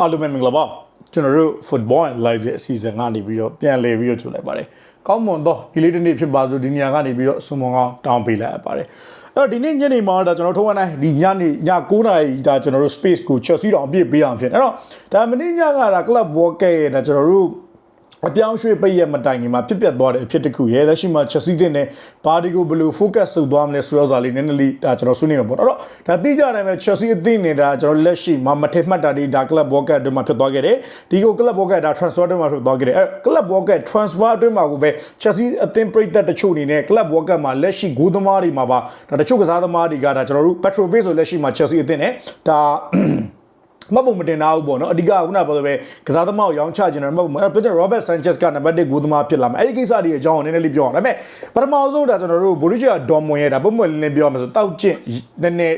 အားလုံးပဲမင်္ဂလာပါကျွန်တော်တို့ football and live ရဲ့အစီအစဉ်ကနေပြီးတော့ပြန်လည်ပြီးတော့ကြိုလိုက်ပါတယ်ကောင်းမွန်သောဒီလေးတစ်နေ့ဖြစ်ပါစို့ဒီနေရာကနေပြီးတော့အစုံမကောင်းတောင်းပေးလိုက်ရပါတယ်အဲ့တော့ဒီနေ့ညနေမှာဒါကျွန်တော်ထုံးဝန်းတိုင်းဒီညနေည9နာရီဒါကျွန်တော်တို့ space ကို Chelsea တောင်အပြည့်ပေးအောင်ဖြစ်အဲ့တော့ဒါမနေ့ညကဒါ club walk ရဲ့ဒါကျွန်တော်တို့ အပြောင်းရွှေ့ပိတ်ရမတိုင်ခင်မှာဖြစ်ပျက်သွားတဲ့အဖြစ်တစ်ခုရဲ့လက်ရှိမှာ Chelsea တင်နဲ့ဘာဒီကိုဘယ်လို focus ဆုပ်သွားမလဲဆိုတော့ဇာလေးနည်းနည်းလေးဒါကျွန်တော်ဆွေးနွေးမှာပေါ့အဲ့တော့ဒါသိကြတယ်မဲ့ Chelsea အသင်းနဲ့ဒါကျွန်တော်လက်ရှိမှာမထင်မှတ်တာဒီဒါ club walker အတွင်းမှာဖြစ်သွားခဲ့တယ်ဒီကို club walker ဒါ transfer အတွင်းမှာဖြစ်သွားခဲ့တယ်အဲ့ club walker transfer အတွင်းမှာကိုပဲ Chelsea အသင်းပြိသက်တချို့အနေနဲ့ club walker မှာလက်ရှိဂိုးသမားတွေမှာပါဒါတချို့ကစားသမားတွေကဒါကျွန်တော်တို့ Petrovic ဆိုလက်ရှိမှာ Chelsea အသင်းနဲ့ဒါ မတ်ပုံမတင်တာဘူးပေါ့နော်အဓိကခုနကပြောလို့ပဲကစားသမားကိုရောင်းချခြင်းတယ်မတ်ပုံအဲ့ပြောချင် Robert Sanchez ကနံပါတ်1ဂိုးသမားဖြစ်လာမယ်အဲ့ဒီကိစ္စတွေအကြောင်းကိုနည်းနည်းလေးပြောအောင်ဒါပေမဲ့ပထမဆုံးဒါကျွန်တော်တို့ Borussia Dortmund ရဲ့ဒါပုံမှန်လေးပြောမှာဆိုတောက်ကျင့်နည်းနည်း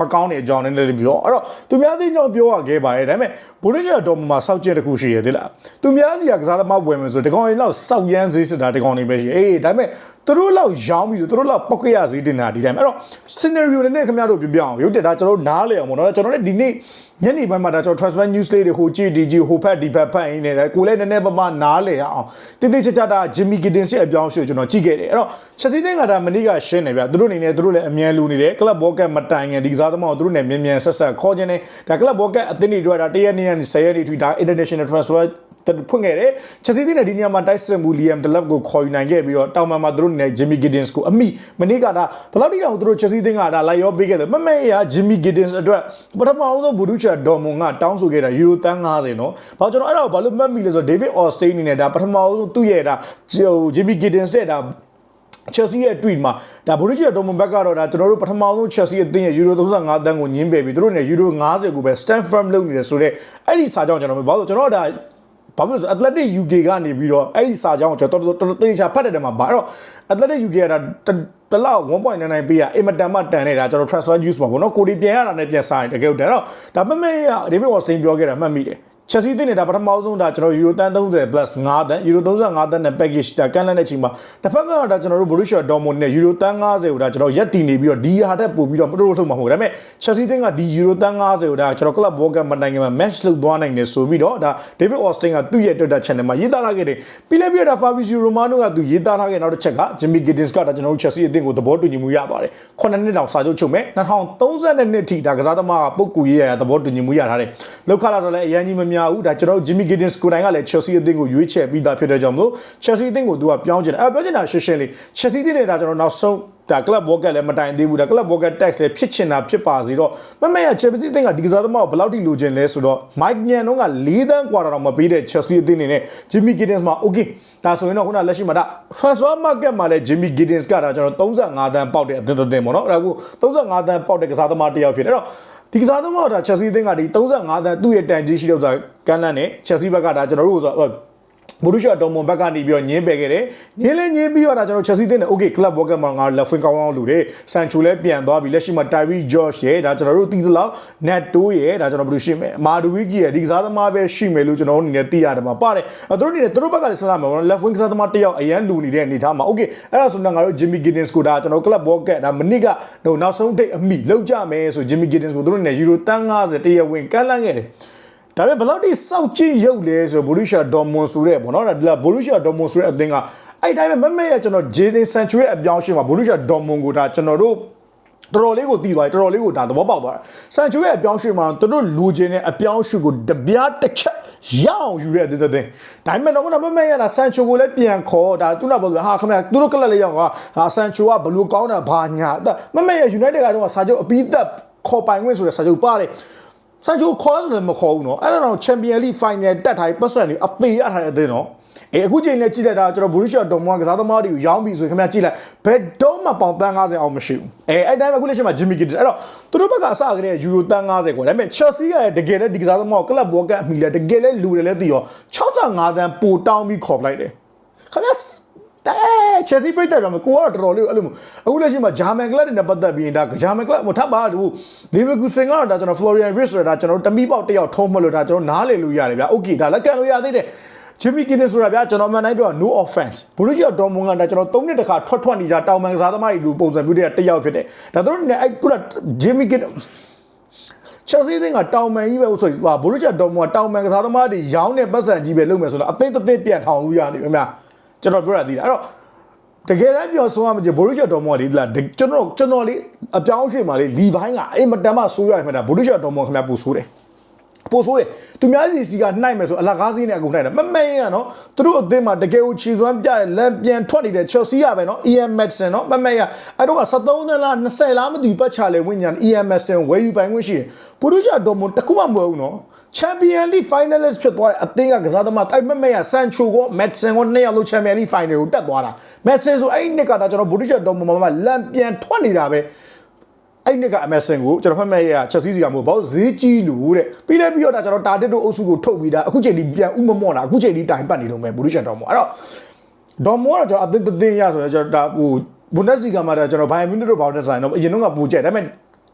မကောင်းတဲ့အကြောင်းနည်းနည်းလေးပြောအဲ့တော့သူများသိကြောင်ပြောရခဲ့ပါရဲ့ဒါပေမဲ့ဘိုရစ်ဂျာဒေါ်မှာစောက်ကျက်တစ်ခုရှိရသေးလားသူများစီကကစားသမားဝင်မယ်ဆိုတကောင်ရင်လောက်စောက်ရမ်းစေးစစ်တာတကောင်နေပဲရှိအေးဒါပေမဲ့ သူတို့လောက်ရောင်းပြီးသူတို့လောက်ပောက်ကရစေးတင်တာဒီတိုင်းအဲ့တော့ scenario နဲ့ခင်ဗျားတို့ပြပြအောင်ရုပ်တက်တာကျွန်တော်နားလေအောင်ပေါ့နော်ကျွန်တော်လည်းဒီနေ့ညနေပိုင်းမှာဒါကျွန်တော် transfer news လေးတွေဟိုကြည့်ဒီကြည့်ဟိုဖက်ဒီဖက်ဖတ်ရင်းနေတယ်ကိုလည်းနည်းနည်းပါးပါးနားလေအောင်တိတိကျကျတာ Jimmy Giddens ရဲ့အပြောင်းအရွှေ့ကျွန်တော်ကြည့်ခဲ့တယ်အဲ့တော့ Chelsea တင်းကဒါမနေ့ကရှင်းနေဗျသူတို့အနေနဲ့သူတို့လည်းအမြန်လူနေတယ် club walker မတိုင်ငင်ဒီကစားသမားကိုသူတို့နဲ့မြန်မြန်ဆက်ဆက်ခေါ်ခြင်းနဲ့ဒါ club walker အသင်းတွေတွေ့တာတရက်နေ့ကနေ10ရက်နေ့ထိဒါ international transfer ဖွင့်ခဲ့တယ်ချက်စီးတင်းနဲ့ဒီနေရာမှာတိုက်စစ်မှုလီယမ်ဒလက်ကိုခေါ်ယူနိုင်ခဲ့ပြီးတော့တောင်ပံမှာသူတို့နဲ့ဂျင်မီဂီဒင်စ်ကိုအမိမနေ့ကဒါဘယ်လောက်တိတောင်သူတို့ချက်စီးတင်းကဒါလိုက်ရောပေးခဲ့တယ်မမဲရဂျင်မီဂီဒင်စ်အတွက်ပထမအောင်ဆုံးဘူဒူချာဒေါ်မွန်ကတောင်းဆိုခဲ့တာယူရိုတန်း90နော်ဘာကျွန်တော်အဲ့ဒါကိုဘာလို့မှတ်မိလဲဆိုတော့ဒေးဗစ်အော်စတိန်အနေနဲ့ဒါပထမအောင်ဆုံးသူ့ရဲ့ဒါဂျင်မီဂီဒင်စ်ရဲ့ဒါ Chelsea ရဲ့ tweet မှာဒါဘိုရီဂျီယာဒေါမွန်ဘက်ကတော့ဒါကျွန်တော်တို့ပထမဆုံး Chelsea အသင်းရဲ့ Euro 35တန်းကိုညင်းပယ်ပြီးသူတို့နဲ့ Euro 50ကိုပဲ stand firm လုပ်နေတယ်ဆိုတော့အဲ့ဒီစာကြောင်းကျွန်တော်ဘာလို့ကျွန်တော်ဒါ ဘာဖြစ်လို့ဆို Athletic UK ကနေပြီးတော့အဲ့ဒီစာကြောင်းကိုကျွန်တော်တော်တော်တေချာဖတ်တဲ့တယ်မှာဗါအဲ့တော့ Athletic UK ကဒါတလောက်1.99ပေးရအင်မတန်မှတန်နေတာကျွန်တော် transfer news မှာပေါ့နော်ကိုဒီပြန်ရတာနဲ့ပြန်စားရင်တကယ်ဟုတ်တယ်အဲ့တော့ဒါမမေရ David Westin ပြောခဲ့တာမှတ်မိတယ် ချက်စီးတင်နေတာပထမဆုံးဒါကျွန်တော်ယူရိုတန်း30 plus 5တန်းယူရို35တန်းနဲ့ package ဒါကန်လန့်တဲ့ချိန်မှာတစ်ဖက်ကတော့ဒါကျွန်တော်တို့ Borussia Dortmund နဲ့ယူရိုတန်း50ကိုဒါကျွန်တော်ရက်တီနေပြီးတော့ဒီဟာတက်ပို့ပြီးတော့မတိုးထုတ်မှာမဟုတ်ဒါပေမဲ့ချက်စီးတင်ကဒီယူရိုတန်း50ကိုဒါကျွန်တော် club walker မနိုင်ခင်မှာ match လုပ်သွားနိုင်တယ်ဆိုပြီးတော့ဒါ David Austin ကသူ့ရဲ့ Twitter channel မှာရေးသားထားခဲ့တယ်ပြီးလည်းပြီးတော့ Fabrizio Romano ကသူရေးသားထားခဲ့နောက်တစ်ချက်က Jimmy Giddens ကဒါကျွန်တော်တို့ Chelsea အသင်းကိုသဘောတူညီမှုရပါတယ်ခုနှစ်တောင်စာချုပ်ချုပ်မဲ့2032နှစ်ထိဒါကစားသမားကပုတ်ကူရေးရသဘောတူညီမှုရထားတယ်လောက်ခလာဆိုလည်းအရင်ကြီးမမျဘူးဒါကျွန်တော် Jimmy Giddens ကိုတိုင်ကလည်း Chelsea အသင်းကိုရွေးချယ်ပြီးသားဖြစ်တဲ့ကြောင့်မလို့ Chelsea အသင်းကိုသူကပြောင်းချင်တယ်အဲပြောချင်တာရှင်းရှင်းလေး Chelsea အသင်းနဲ့ဒါကျွန်တော်နောက်ဆုံးဒါ club walker လည်းမတိုင်သေးဘူးဒါ club walker tax လည်းဖြစ်ချင်တာဖြစ်ပါစေတော့မမေရ Chelsea အသင်းကဒီကစားသမားကိုဘယ်လောက်ထိလိုချင်လဲဆိုတော့ Mike Nyan တို့က၄သန်းกว่าတော့မပေးတဲ့ Chelsea အသင်းနေနဲ့ Jimmy Giddens မှာ okay ဒါဆိုရင်တော့ခုနလက်ရှိမှာဒါ transfer market မှာလည်း Jimmy Giddens ကဒါကျွန်တော်35သန်းပေါက်တဲ့အသင်းသင်းပေါ့နော်အဲ့ဒါက35သန်းပေါက်တဲ့ကစားသမားတစ်ယောက်ဖြစ်တယ်အဲ့တော့ ဒီကစားသမားကဒါ Chelsea အသင်းကဒီ35သန်းသူ့ရဲ့တန်ကြီးရှိတော့ဆိုတာကမ်းလန့်နဲ့ Chelsea ဘက်ကဒါကျွန်တော်တို့ဆို ဘူရူရှာဒေါ်မွန်ဘက်ကနေပြီးတော့ညင်းပယ်ခဲ့တယ်ညင်းလဲညင်းပြီးတော့ဒါကျွန်တော် Chelsea တင်းနဲ့ okay club walker မှာငါလက်ဖွင့်ကောင်းကောင်းလူတယ်ဆန်ချူလဲပြန်သွားပြီလက်ရှိမှာ Tyree George ရဲ့ဒါကျွန်တော်တို့သိသလောက် Neto ရဲ့ဒါကျွန်တော်ဘယ်လိုရှိမလဲမာဒူဝီကီရဲ့ဒီကစားသမားပဲရှိမယ်လို့ကျွန်တော်တို့အနေနဲ့သိရတယ်မှာပါတယ်အဲသူတို့အနေနဲ့သူတို့ဘက်ကလည်းစဉ်းစားမှာပေါ့ left wing ကစားသမားတစ်ယောက်အရန်လူနေတဲ့အနေထားမှာ okay အဲ့ဒါဆိုတော့ငါတို့ Jimmy Giddens ကိုဒါကျွန်တော် club walker ဒါမနစ်ကဟိုနောက်ဆုံးဒိတ်အမိလောက်ကြမယ်ဆို Jimmy Giddens ကိုသူတို့အနေနဲ့ Euro တန်း90တရဝင်ကမ်းလှမ်းခဲ့တယ် ဒါပေမဲ့ဘယ်လောက်ထိစောက်ကြည့်ရုပ်လဲဆိုဘူရူရှာဒေါ်မွန်ဆိုတဲ့ပေါ့နော်ဒါဘူရူရှာဒေါ်မွန်ဆိုတဲ့အသင်းကအဲ့တိုင်းပဲမမေ့ရကျွန်တော်ဂျေဒင်ဆန်ချူရဲ့အပြောင်းအရွှေ့မှာဘူရူရှာဒေါ်မွန်ကိုဒါကျွန်တော်တို့တော်တော်လေးကိုတည်သွားတယ်တော်တော်လေးကိုဒါသဘောပေါက်သွားတယ်ဆန်ချူရဲ့အပြောင်းအရွှေ့မှာသူတို့လူချင်းတဲ့အပြောင်းအရွှေ့ကိုတပြားတစ်ချက်ရအောင်ယူတဲ့တဲ့တဲ့ဒါပေမဲ့တော့မမေ့ရတာဆန်ချူကိုလည်းပြန်ခေါ်ဒါသူကပြောဟာခင်ဗျာသူတို့ကလပ်လေးရောက်ကဟာဆန်ချူကဘလူးကောင်းတာဘာညာမမေ့ရ United ကတော့စာချုပ်အပြီးသက်ခေါ်ပိုင်ခွင့်ဆိုတဲ့စာချုပ်ပါတယ် ဆန်ချိုခေါ်တယ်မခေါ်ဘူးနော်အဲ့ဒါတော့ချန်ပီယံလိဖိုင်နယ်တက်ထားပြီးပတ်စံတွေအသေးရထားတဲ့အသင်းနော်အေးအခုချိန်နဲ့ကြည့်လိုက်တာကျွန်တော်ဘူရစ်ရှာဒေါ်မွန်ကစားသမားတွေကိုရောင်းပြီးဆိုရင်ခင်ဗျာကြည့်လိုက်ဘယ်တော့မှပေါင်တန်း90အောင်မရှိဘူးအေးအဲ့တိုင်းမှာအခုလက်ရှိမှာဂျင်မီကစ်အဲ့တော့သူတို့ဘက်ကအစကတည်းကယူရိုတန်း90ကိုဒါပေမဲ့ Chelsea ကတကယ်လည်းဒီကစားသမားကိုကလပ်ဘောကအမိလဲတကယ်လည်းလူတယ်လည်းသိရော65တန်းပိုတောင်းပြီးခေါ်ပလိုက်တယ်ခင်ဗျာ တဲ့ချက်စီပြိတ္တာတော့ကိုကတော့တော်တော်လေးအဲ့လိုအခုလက်ရှိမှာဂျာမန်ကလပ်တွေနဲ့ပတ်သက်ပြီးရင်ဒါဂျာမန်ကလပ်မထပ်ပါဘူးလီဗာပူးစင်ကတော့ဒါကျွန်တော် Florian Wirtz ဆိုတာဒါကျွန်တော်တမိပေါက်တယောက်ထုံးမလို့ဒါကျွန်တော်နားလည်လို့ရတယ်ဗျာ Okay ဒါလက်ခံလို့ရသေးတယ်ဂျင်မီကင်းဆိုတာဗျာကျွန်တော်မှန်တိုင်းပြော no offense ဘလူးကြီးဒေါ်မွန်ကဒါကျွန်တော်၃နှစ်တခါထွက်ထွက်နေကြတောင်ပန်ကစားသမားကြီးလူပုံစံမျိုးတွေကတယောက်ဖြစ်တယ်ဒါတို့နဲ့အဲ့ခုနဂျင်မီကင်းချက်စီးသင်းကတောင်မန်ကြီးပဲဆိုဟာဘိုရစ်ချာဒေါ်မွန်ကတောင်မန်ကစားသမားတွေရောင်းတဲ့ပတ်စံကြီးပဲလုပ်မယ်ဆိုတော့အသိအသိပြန်ထောင်လို့ရတယ်ခင်ဗျာ ကျွန်တော်ပြောရသေးတယ်အဲ့တော့တကယ်တမ်းပြောဆိုရမှာဘိုရစ်ချာဒေါ်မွန်ကလေလာကျွန်တော်ကျွန်တော်လေအပြောင်းအရွှေ့မှာလေလီဘိုင်းကအိမ်မတန်မှဆိုးရမှတာဘိုရစ်ချာဒေါ်မွန်ခင်ဗျာပူဆိုးတယ် ပို့ဆိုးတယ်သူများစီစီကနှိုက်မယ်ဆိုအလကားစီးနဲ့အကုန်နှိုက်တယ်မမဲရင်ကနော်သူတို့အသင်းမှာတကယ်ကိုခြေစွမ်းပြတယ်လက်ပြန်ထွက်နေတဲ့ Chelsea ရပဲနော် EM Madison နော်မမဲရအဲ့တော့က73သန်းလား20လားမသိဘူးပတ်ချလေဝိညာဉ် EM Madison ဝယ်ယူပိုင်ခွင့်ရှိတယ်ပရိုဂျာဒေါ်မွန်တခုမှမဟုတ်ဘူးနော် Champion League finalist ဖြစ်သွားတဲ့အသင်းကကစားသမားအဲ့မမဲရ Sancho ကို Madison ကိုနှစ်ယောက်လုံး Champion League final ကိုတက်သွားတာ Madison ဆိုအဲ့ဒီနှစ်ကတာကျွန်တော်ပရိုဂျာဒေါ်မွန်မှာလမ်းပြန်ထွက်နေတာပဲ အဲ့နှစ်ကအမက်ဆန်ကိုကျွန်တော်ဖတ်မဲ့ရချက်စီစီကမဟုတ်ဘာလို့ဈေးကြီးလို့တဲ့ပြီးလဲပြီးတော့ဒါကျွန်တော်တာတစ်တို့အုပ်စုကိုထုတ်ပြီးတာအခုချိန်ဒီပြန်ဥမမော့တာအခုချိန်ဒီတိုင်ပတ်နေတော့မယ်ဘူရီချန်တော်မော့အဲ့တော့ဒေါ်မော့တော့ကျွန်တော်အသင်းသင်းရဆိုတော့ကျွန်တော်ဒါဟိုဘွန်ဒက်စလီဂါမှာဒါကျွန်တော်ဘိုင်မြူနစ်တို့ဘောက်တက်ဆိုင်တော့အရင်တော့ကပူကြက်ဒါပေမဲ့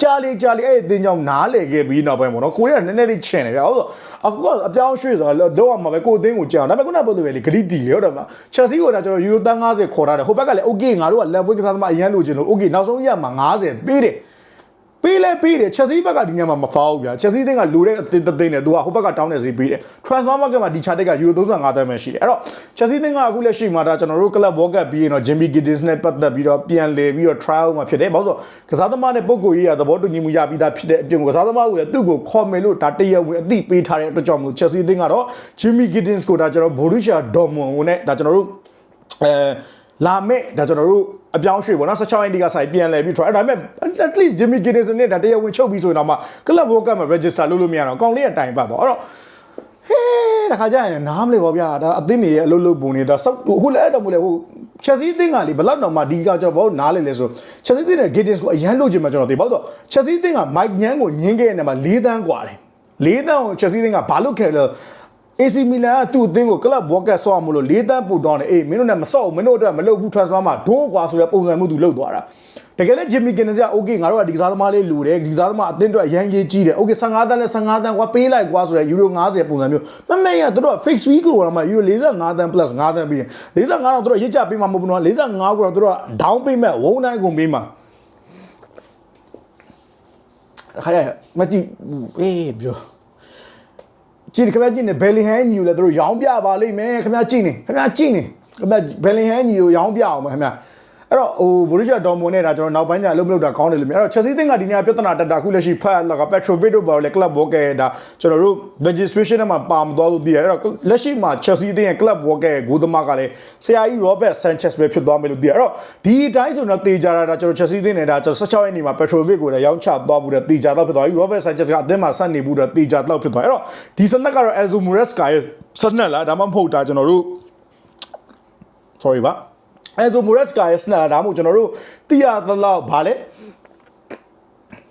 ကြာလေကြာလေအဲ့ဒီအသင်းကြောင့်နားလေခဲ့ပြီးနောက်ပိုင်းပေါ့နော်ကိုရီးယားနည်းနည်းလေးချင်တယ်ဗျဟုတ်ဆို of course အပြောင်းရွှေ့ဆိုတော့တော့မှာပဲကိုအသင်းကိုကြောက်ဒါပေမဲ့ခုနကပြောလို့ပဲလေဂရီတီလေဟုတ်တယ်မလားချက်စီကိုဒါကျွန်တော်ယူရိုတန်း90ခေါ်ထားတယ်ဟိုဘက်ကလည်း okay ငါတို့က level ကစားသမားအရန်လိုချင်လို့ okay နောက်ဆုံးရမှာ90ပေးတယ် ပေးလဲပေးတယ်ချက်စီဘက်ကဒီညမှာမဖောက်ဘူးဗျာချက်စီတင်းကလိုတဲ့အသင်းသင်းနဲ့သူကဟိုဘက်ကတောင်းနေစီပေးတယ် transfer market မှာဒီ chart ကယူရို35သန်းပဲရှိတယ်အဲ့တော့ချက်စီတင်းကအခုလက်ရှိမှာဒါကျွန်တော်တို့ club world cup ပြီးရင်တော့ Jimmy Giddens နဲ့ပတ်သက်ပြီးတော့ပြန်လေပြီးတော့ trial မှာဖြစ်တယ်ဘာလို့ဆိုကစားသမားနဲ့ပုံကိုကြီးရသဘောတူညီမှုရပြီးသားဖြစ်တဲ့အပြင်ကစားသမားကိုလည်းသူ့ကိုခေါ်မယ်လို့ဒါတရက်ဝင်အသိပေးထားတဲ့အတွက်ကြောင့်မို့ချက်စီတင်းကတော့ Jimmy Giddens ကိုဒါကျွန်တော် Borussia Dortmund ကိုနဲ့ဒါကျွန်တော်တို့အဲလာမဲ့ဒါကျွန်တော်တို့ အပြောင်းရွှေ့ပေါ့နော်16ရက်ဒီကဆိုင်ပြန်လဲပြီး try ဒါပေမဲ့ at least Jimmy Giddens နဲ့ဒါတရားဝင်ချုပ်ပြီးဆိုရင်တော့မှ club world cup မှာ register လုပ်လို့မရတော့အကောင်လေးကတိုင်ပတ်တော့အဲ့တော့ဟေးတခါကျရင်နားမလဲပေါ့ဗျာဒါအသင်းတွေရဲ့အလုပ်လုပ်ပုံတွေဒါစောက်အခုလည်းအဲ့တော့မလဲဟို Chelsea အသင်းကလေဘလောက်တော့မှဒီကကျွန်တော်ဘာလို့နားလဲလဲဆို Chelsea အသင်းနဲ့ Giddens ကိုအရန်လုပ်ချင်မှကျွန်တော်သိပေါ့တော့ Chelsea အသင်းက Mike Nyang ကိုညင်းခဲ့တဲ့နေရာမှာ၄တန်းกว่าတယ်၄တန်းကို Chelsea အသင်းကဘာလုပ်ခဲ့လဲ AC Milan ကသူ့အသင်းကို club worker ဆော့အောင်မလို့၄တန်းပို့တောင်းတယ်အေးမင်းတို့နဲ့မဆော့ဘူးမင်းတို့အတွက်မလုပ်ဘူး transfer မှာဒိုးကွာဆိုတဲ့ပုံစံမျိုးသူလုပ်သွားတာတကယ်လည်း Jimmy Ginnens က okay ငါတို့ကဒီကစားသမားလေးလူတယ်ဒီကစားသမားအသင်းအတွက်အရန်ကြီးကြီးတယ် okay 15တန်းနဲ့15တန်းကွာပေးလိုက်ကွာဆိုတဲ့ euro 90ပုံစံမျိုးမမေ့ရတို့က fix fee ကိုတော့မှ euro 45တန်း plus 5တန်းပြီးတယ်45တော့တို့ရစ်ကြပေးမှာမဟုတ်ဘူးနော်45ကိုတော့တို့က down payment ဝုန်းတိုင်းကုန်ပေးမှာခါရမကြည့်အေးပြော ကြည့်ခင်ဗျာကြည့်နေဘယ်လင်ဟန်ညီကိုလည်းတို့ရောင်းပြပါလိမ့်မယ်ခင်ဗျာကြည့်နေခင်ဗျာကြည့်နေခင်ဗျာဘယ်လင်ဟန်ညီကိုရောင်းပြအောင်ခင်ဗျာ အဲ့တော့ဟိုဘူရီဂျာဒေါ်မွန်နဲ့ဒါကျွန်တော်နောက်ပိုင်းကျအလုပ်မလုပ်တာကောင်းတယ်လို့မြင်အဲ့တော့ချက်စီးသင်းကဒီနေ့ပြဿနာတက်တာခုလက်ရှိဖတ်လာကပက်ထရိုဗစ်တို့ဘာလို့လဲ club worker ဒါကျွန်တော်တို့ registration ထဲမှာပါမသွားလို့သိရတယ်အဲ့တော့လက်ရှိမှာချက်စီးသင်းရဲ့ club worker ရဲ့ဂိုးသမားကလည်းဆရာကြီး Robert Sanchez ပဲဖြစ်သွားမယ်လို့သိရအဲ့တော့ဒီအတိုင်းဆိုတော့တေချာတာဒါကျွန်တော်ချက်စီးသင်းနဲ့ဒါကျွန်တော်16ရက်နေ့မှာ Petrovic ကိုလည်းရောင်းချသွားဘူးတဲ့တေချာတော့ဖြစ်သွားပြီ Robert Sanchez ကအသင်းမှာဆက်နေဘူးတဲ့တေချာတော့ဖြစ်သွားအဲ့တော့ဒီစနက်ကတော့ Enzo Maresca ရဲ့စနက်လားဒါမှမဟုတ်တာကျွန်တော်တို့ sorry ပါ Enzo Maresca ရဲ့စနက်လားဒါမှမဟုတ်ကျွန်တော်တို့သိရသလောက်ဗာလဲ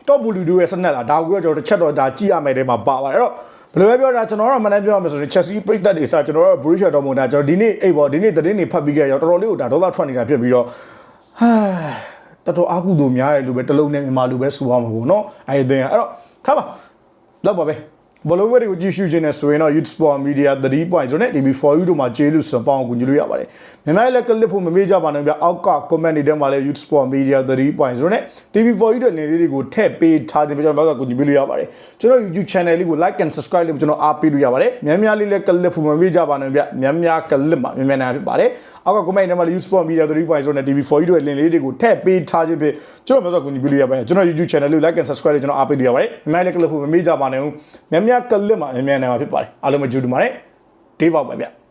တော့ဘူလူဒူရဲ့စနက်လားဒါကိုကျွန်တော်တစ်ချက်တော့ဒါကြည့်ရမယ်တဲမှာပါပါတယ်အဲ့တော့ဘယ်လိုပဲပြောတာကျွန်တော်တို့မနေ့ပြောရမယ်ဆိုရင် Chelsea ပြိသက်တွေစကျွန်တော်တို့ Borussia Dortmund ဒါကျွန်တော်ဒီနေ့အိတ်ပေါ့ဒီနေ့သတင်းတွေဖတ်ပြီးခဲ့ရောတော်တော်လေးကိုဒါဒေါသထွက်နေတာဖြစ်ပြီးတော့ဟာတော်တော်အာကုသို့များတယ်လို့ပဲတလုံးနဲ့မြန်မာလူပဲစူအောင်မှာပေါ့နော်အဲ့ဒီအဲ့တော့ထားပါလောက်ပါပဲ ဘလုံးဝဲတွေကိုကြည့်ရှုခြင်းနဲ့ဆိုရင်တော့ Youth Sport Media 3.0နဲ့ DB4U တို့မှာကျေးလို့စပေါင်းကူညီလို့ရပါတယ်။မြန်မာလည်းကလစ်ဖို့မမေ့ကြပါနဲ့ဗျ။အောက်က comment တွေထဲမှာလည်း Youth Sport Media 3.0နဲ့ DB4U တို့နေလေးတွေကိုထည့်ပေးထားတယ်ကျွန်တော်ဘက်ကကူညီပေးလို့ရပါတယ်။ကျွန်တော် YouTube channel လေးကို like and subscribe လုပ်ကျွန်တော်အားပေးလို့ရပါတယ်။များများလေးလည်းကလစ်ဖို့မမေ့ကြပါနဲ့ဗျ။များများကလစ်မှာများများနာဖြစ်ပါတယ်။အောက်က comment ထဲမှာလည်း Youth Sport Media 3.0နဲ့ DB4U တို့လင်လေးတွေကိုထည့်ပေးထားခြင်းဖြင့်ကျွန်တော်ဘက်ကကူညီပေးလို့ရပါတယ်။ကျွန်တော် YouTube channel လေး like and subscribe လုပ်ကျွန်တော်အားပေးလို့ရပါတယ်။များများလည်းကလစ်ဖို့မမေ့ကြပါနဲ့။များများကလစ်မှာများများနာဖြစ်ပါတယ်။အားလုံးပဲကြိုးတူပါတယ်။ဒေးဗောက်ပါဗျ။